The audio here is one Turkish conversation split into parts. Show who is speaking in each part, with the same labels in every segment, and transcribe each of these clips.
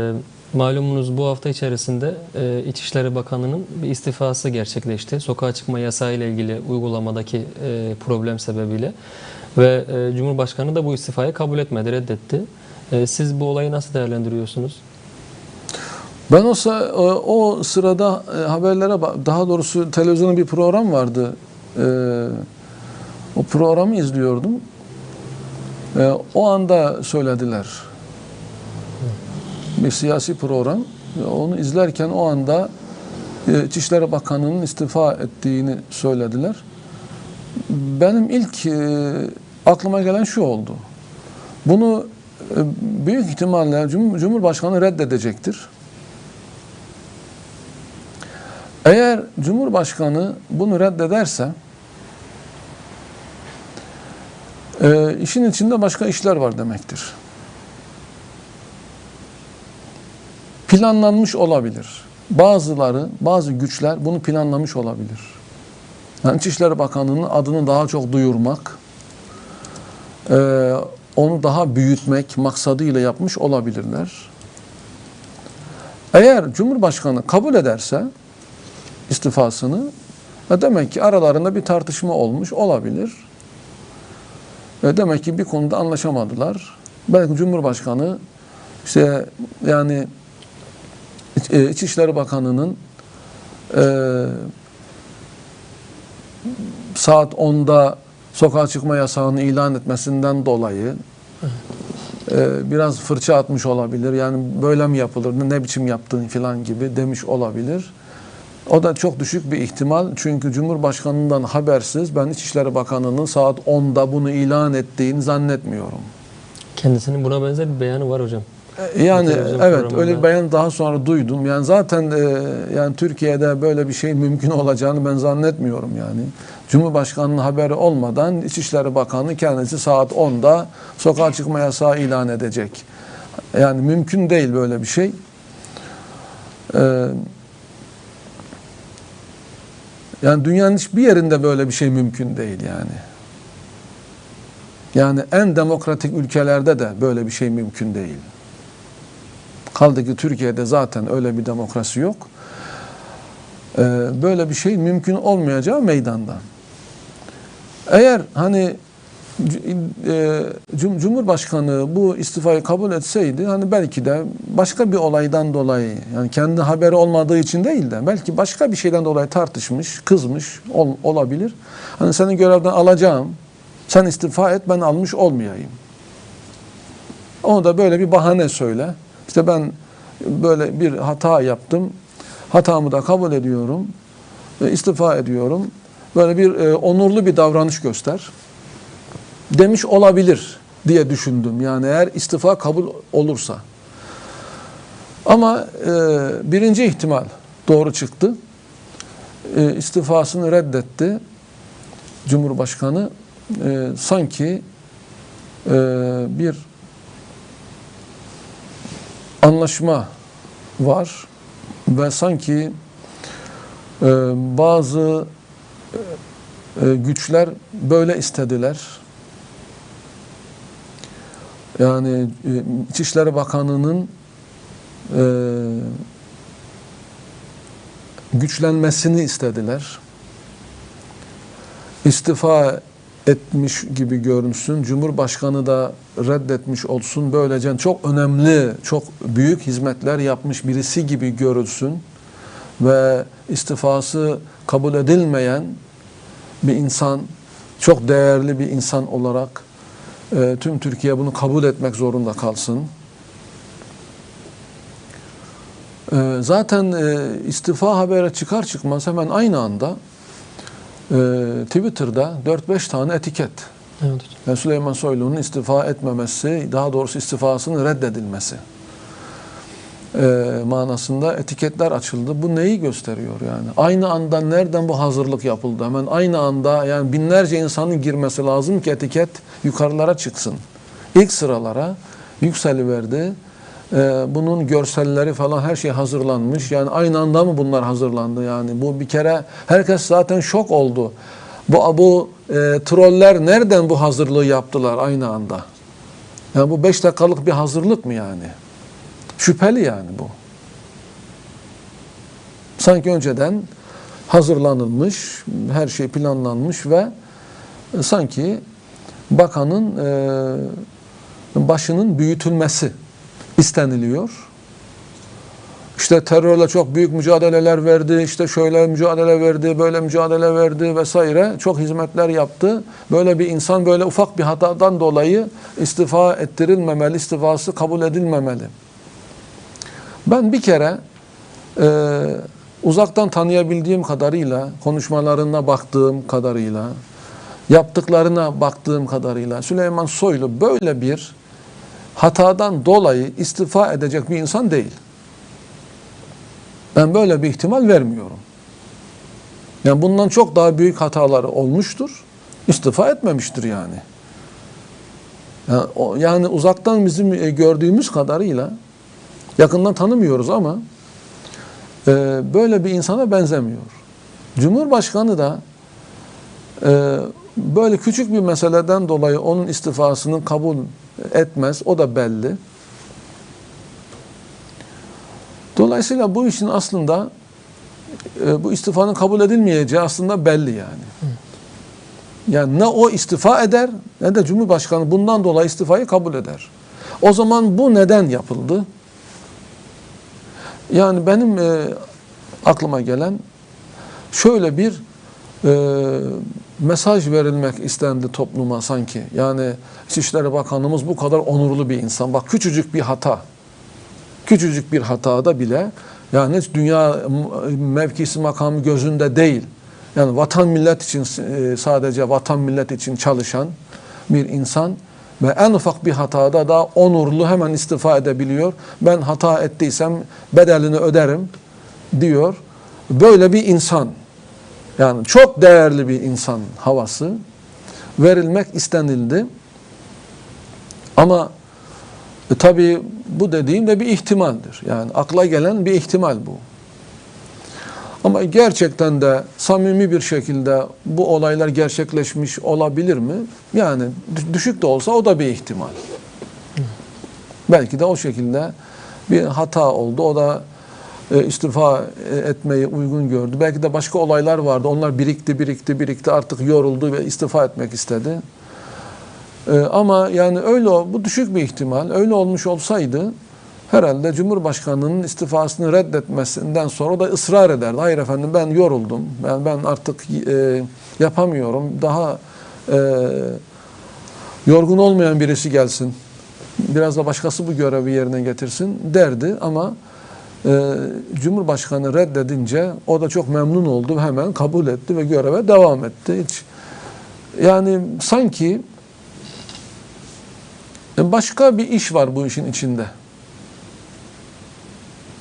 Speaker 1: Ee, Malumunuz bu hafta içerisinde e, İçişleri Bakanı'nın bir istifası gerçekleşti. Sokağa çıkma yasağı ile ilgili uygulamadaki e, problem sebebiyle ve e, Cumhurbaşkanı da bu istifayı kabul etmedi, reddetti. Siz bu olayı nasıl değerlendiriyorsunuz?
Speaker 2: Ben o, sa- o, sırada haberlere daha doğrusu televizyonda bir program vardı. O programı izliyordum. O anda söylediler. Bir siyasi program. Onu izlerken o anda e, İçişleri Bakanı'nın istifa ettiğini söylediler. Benim ilk e, aklıma gelen şu oldu. Bunu e, büyük ihtimalle Cum- Cumhurbaşkanı reddedecektir. Eğer Cumhurbaşkanı bunu reddederse işin içinde başka işler var demektir. Planlanmış olabilir. Bazıları, bazı güçler bunu planlamış olabilir. Yani İçişleri Bakanı'nın adını daha çok duyurmak, e, onu daha büyütmek maksadıyla yapmış olabilirler. Eğer Cumhurbaşkanı kabul ederse istifasını ve demek ki aralarında bir tartışma olmuş olabilir. Ve demek ki bir konuda anlaşamadılar. Belki Cumhurbaşkanı işte yani e, İçişleri Bakanı'nın e, saat 10'da sokağa çıkma yasağını ilan etmesinden dolayı e, biraz fırça atmış olabilir. Yani böyle mi yapılır, ne biçim yaptın falan gibi demiş olabilir. O da çok düşük bir ihtimal. Çünkü Cumhurbaşkanı'ndan habersiz ben İçişleri Bakanı'nın saat 10'da bunu ilan ettiğini zannetmiyorum.
Speaker 1: Kendisinin buna benzer bir beyanı var hocam.
Speaker 2: Yani
Speaker 1: televizyon
Speaker 2: evet öyle bir beyan daha sonra duydum. Yani zaten e, yani Türkiye'de böyle bir şey mümkün olacağını ben zannetmiyorum yani. Cumhurbaşkanının haberi olmadan İçişleri Bakanı kendisi saat 10'da sokağa çıkma yasağı ilan edecek. Yani mümkün değil böyle bir şey. Ee, yani dünyanın hiçbir yerinde böyle bir şey mümkün değil yani. Yani en demokratik ülkelerde de böyle bir şey mümkün değil. Kaldı ki Türkiye'de zaten öyle bir demokrasi yok. Ee, böyle bir şey mümkün olmayacağı meydanda. Eğer hani e, Cum- Cumhurbaşkanı bu istifayı kabul etseydi hani belki de başka bir olaydan dolayı yani kendi haberi olmadığı için değil de belki başka bir şeyden dolayı tartışmış, kızmış ol- olabilir. Hani seni görevden alacağım. Sen istifa et ben almış olmayayım. Onu da böyle bir bahane söyle. İşte ben böyle bir hata yaptım. Hatamı da kabul ediyorum. ve istifa ediyorum. Böyle bir e, onurlu bir davranış göster. Demiş olabilir diye düşündüm. Yani eğer istifa kabul olursa. Ama e, birinci ihtimal doğru çıktı. E, istifasını reddetti. Cumhurbaşkanı e, sanki e, bir anlaşma var ve sanki e, bazı e, güçler böyle istediler. Yani e, İçişleri Bakanı'nın e, güçlenmesini istediler. İstifa etmiş gibi görünsün. Cumhurbaşkanı da reddetmiş olsun. Böylece çok önemli, çok büyük hizmetler yapmış birisi gibi görülsün. Ve istifası kabul edilmeyen bir insan, çok değerli bir insan olarak e, tüm Türkiye bunu kabul etmek zorunda kalsın. E, zaten e, istifa haberi çıkar çıkmaz hemen aynı anda Twitter'da 4-5 tane etiket.
Speaker 1: Evet.
Speaker 2: Yani Süleyman Soylu'nun istifa etmemesi, daha doğrusu istifasının reddedilmesi e, manasında etiketler açıldı. Bu neyi gösteriyor yani? Aynı anda nereden bu hazırlık yapıldı? Hemen aynı anda yani binlerce insanın girmesi lazım ki etiket yukarılara çıksın. İlk sıralara yükseliverdi. E, bunun görselleri falan her şey hazırlanmış. Yani aynı anda mı bunlar hazırlandı yani? Bu bir kere herkes zaten şok oldu. Bu bu e, troller nereden bu hazırlığı yaptılar aynı anda? Yani bu beş dakikalık bir hazırlık mı yani? Şüpheli yani bu. Sanki önceden hazırlanılmış, her şey planlanmış ve e, sanki bakanın e, başının büyütülmesi isteniliyor. İşte terörle çok büyük mücadeleler verdi, işte şöyle mücadele verdi, böyle mücadele verdi vesaire. Çok hizmetler yaptı. Böyle bir insan böyle ufak bir hatadan dolayı istifa ettirilmemeli, istifası kabul edilmemeli. Ben bir kere e, uzaktan tanıyabildiğim kadarıyla, konuşmalarına baktığım kadarıyla, yaptıklarına baktığım kadarıyla Süleyman Soylu böyle bir hatadan dolayı istifa edecek bir insan değil. Ben böyle bir ihtimal vermiyorum. Yani bundan çok daha büyük hataları olmuştur. İstifa etmemiştir yani. Yani, o- yani uzaktan bizim e, gördüğümüz kadarıyla yakından tanımıyoruz ama e, böyle bir insana benzemiyor. Cumhurbaşkanı da e, böyle küçük bir meseleden dolayı onun istifasını kabul etmez. O da belli. Dolayısıyla bu işin aslında e, bu istifanın kabul edilmeyeceği aslında belli yani. Yani ne o istifa eder ne de Cumhurbaşkanı bundan dolayı istifayı kabul eder. O zaman bu neden yapıldı? Yani benim e, aklıma gelen şöyle bir e, mesaj verilmek istendi topluma sanki. Yani İçişleri Bakanımız bu kadar onurlu bir insan. Bak küçücük bir hata. Küçücük bir hatada bile yani dünya mevkisi makamı gözünde değil. Yani vatan millet için e, sadece vatan millet için çalışan bir insan ve en ufak bir hatada da onurlu hemen istifa edebiliyor. Ben hata ettiysem bedelini öderim diyor. Böyle bir insan yani çok değerli bir insan havası verilmek istenildi. Ama e, tabii bu dediğim de bir ihtimaldir. Yani akla gelen bir ihtimal bu. Ama gerçekten de samimi bir şekilde bu olaylar gerçekleşmiş olabilir mi? Yani düş- düşük de olsa o da bir ihtimal. Belki de o şekilde bir hata oldu. O da e, istifa e, etmeyi uygun gördü. Belki de başka olaylar vardı. Onlar birikti, birikti, birikti. Artık yoruldu ve istifa etmek istedi. Ee, ama yani öyle bu düşük bir ihtimal. Öyle olmuş olsaydı herhalde Cumhurbaşkanının istifasını reddetmesinden sonra da ısrar ederdi. Hayır efendim ben yoruldum. Ben ben artık e, yapamıyorum. Daha e, yorgun olmayan birisi gelsin. Biraz da başkası bu görevi yerine getirsin derdi ama e, Cumhurbaşkanı reddedince o da çok memnun oldu hemen kabul etti ve göreve devam etti. Hiç yani sanki e, Başka bir iş var bu işin içinde.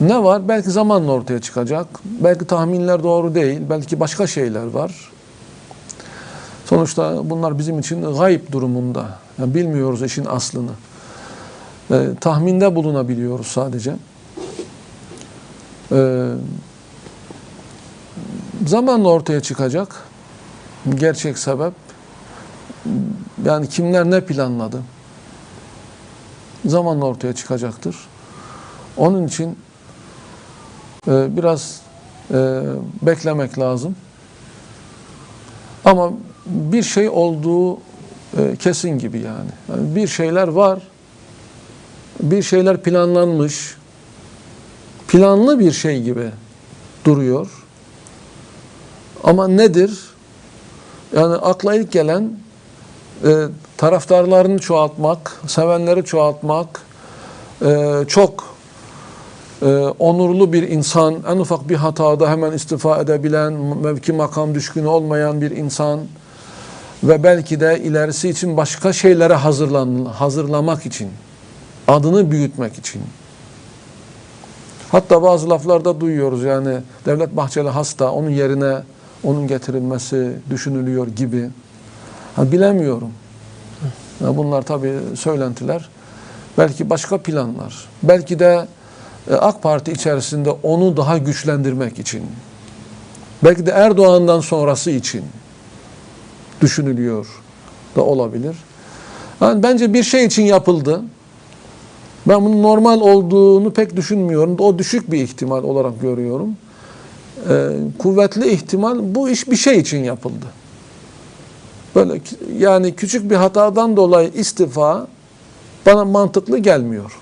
Speaker 2: Ne var? Belki zamanla ortaya çıkacak. Belki tahminler doğru değil. Belki başka şeyler var. Sonuçta bunlar bizim için gayb durumunda. Yani bilmiyoruz işin aslını. E, tahminde bulunabiliyoruz sadece. E, zamanla ortaya çıkacak. Gerçek sebep. Yani kimler ne planladı? zamanla ortaya çıkacaktır. Onun için e, biraz e, beklemek lazım. Ama bir şey olduğu e, kesin gibi yani. yani. Bir şeyler var, bir şeyler planlanmış, planlı bir şey gibi duruyor. Ama nedir? Yani akla ilk gelen e, taraftarlarını çoğaltmak, sevenleri çoğaltmak, e, çok e, onurlu bir insan, en ufak bir hatada hemen istifa edebilen, mevki makam düşkünü olmayan bir insan ve belki de ilerisi için başka şeylere hazırlan, hazırlamak için, adını büyütmek için. Hatta bazı laflarda duyuyoruz yani Devlet Bahçeli hasta, onun yerine onun getirilmesi düşünülüyor gibi. Ha, bilemiyorum. Ya bunlar tabii söylentiler. Belki başka planlar. Belki de e, AK Parti içerisinde onu daha güçlendirmek için. Belki de Erdoğan'dan sonrası için düşünülüyor da olabilir. Yani bence bir şey için yapıldı. Ben bunun normal olduğunu pek düşünmüyorum. O düşük bir ihtimal olarak görüyorum. Ee, kuvvetli ihtimal bu iş bir şey için yapıldı. Böyle yani küçük bir hatadan dolayı istifa bana mantıklı gelmiyor.